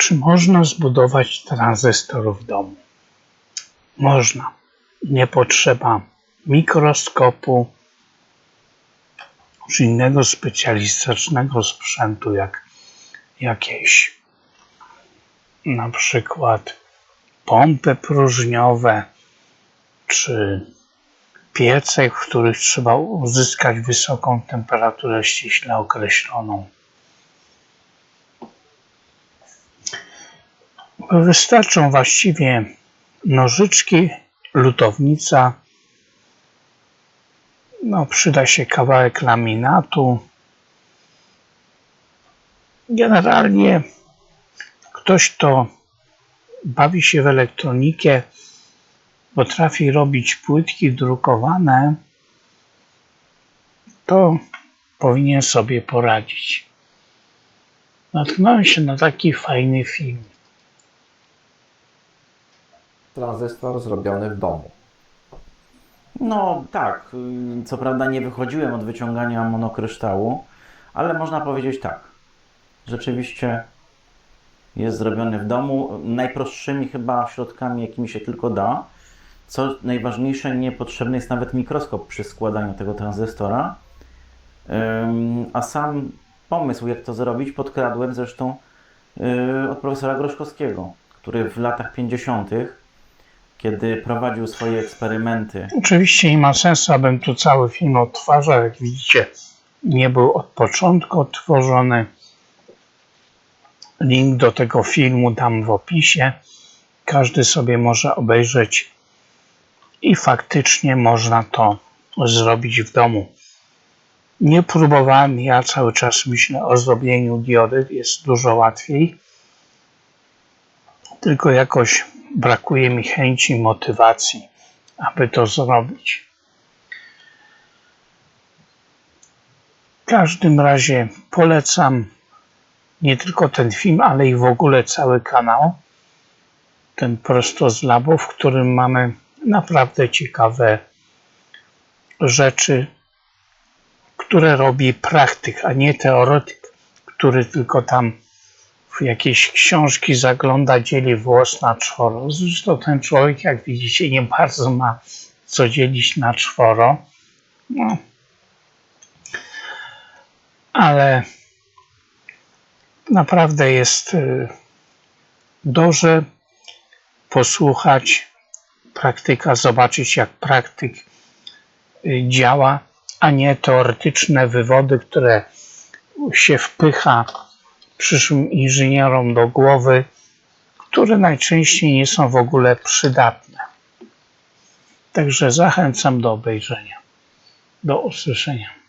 Czy można zbudować tranzystor w domu? Można. Nie potrzeba mikroskopu czy innego specjalistycznego sprzętu, jak jakieś na przykład pompy próżniowe czy piece, w których trzeba uzyskać wysoką temperaturę ściśle określoną. Wystarczą właściwie nożyczki, lutownica, no przyda się kawałek laminatu. Generalnie ktoś, kto bawi się w elektronikę, potrafi robić płytki drukowane, to powinien sobie poradzić. Natknąłem się na taki fajny film. Tranzystor zrobiony w domu. No tak, y, co prawda nie wychodziłem od wyciągania monokryształu, ale można powiedzieć tak. Rzeczywiście jest zrobiony w domu najprostszymi chyba środkami, jakimi się tylko da. Co najważniejsze, niepotrzebny jest nawet mikroskop przy składaniu tego tranzystora. A sam pomysł, jak to zrobić, podkradłem zresztą y, od profesora Groszkowskiego, który w latach 50., kiedy prowadził swoje eksperymenty Oczywiście nie ma sensu, abym tu cały film odtwarzał. Jak widzicie, nie był od początku odtworzony. Link do tego filmu dam w opisie. Każdy sobie może obejrzeć i faktycznie można to zrobić w domu. Nie próbowałem, ja cały czas myślę o zrobieniu diody, jest dużo łatwiej. Tylko jakoś brakuje mi chęci, motywacji, aby to zrobić. W każdym razie polecam nie tylko ten film, ale i w ogóle cały kanał. Ten prosto z labu, w którym mamy naprawdę ciekawe rzeczy, które robi praktyk, a nie teoretyk, który tylko tam jakieś książki zagląda, dzieli włos na czworo. Zresztą ten człowiek, jak widzicie, nie bardzo ma co dzielić na czworo. No. Ale naprawdę jest y, dobrze posłuchać praktyka, zobaczyć jak praktyk y, działa, a nie teoretyczne wywody, które się wpycha przyszłym inżynierom do głowy, które najczęściej nie są w ogóle przydatne. Także zachęcam do obejrzenia. Do usłyszenia.